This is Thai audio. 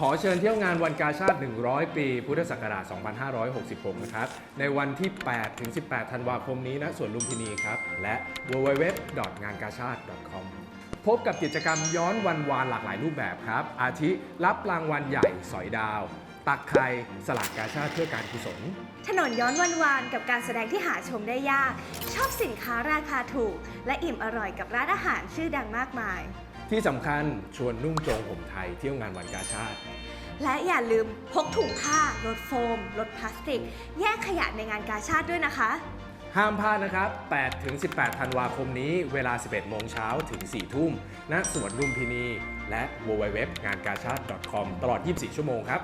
ขอเชิญเที่ยวงานวันกาชาติ 100 ปี พุทธศักราช 2566 นะครับ ในวันที่ 8 ถึง 18 ธันวาคมนี้ณสวนลุมพินีครับ และ www. งานกาชาติ .com พบกับกิจกรรมย้อนวันวานหลากหลายรูปแบบครับ อาทิรับรางวัลใหญ่สอยดาว ตักไข่สลากกาชาติเพื่อการกุศล ถนนย้อนวันวานกับการแสดงที่หาชมได้ยาก ชอบสินค้าราคาถูก และอิ่มอร่อยกับร้านอาหารชื่อดังมากมาย ที่สำคัญชวนนุ่งโจงห่มไทยเที่ยวงานวันกาชาติ และอย่าลืมพกถุงผ้าลดโฟมลดพลาสติก แยกขยะในงานกาชาติด้วยนะคะ ห้ามพลาดนะครับ8ถึง18 ธันวาคมนี้ เวลา 11 โมงเช้าถึง 4 ทุ่มณสวนลุมพินี และ www. งานกาชาติ .com ตลอด 24 ชั่วโมงครับ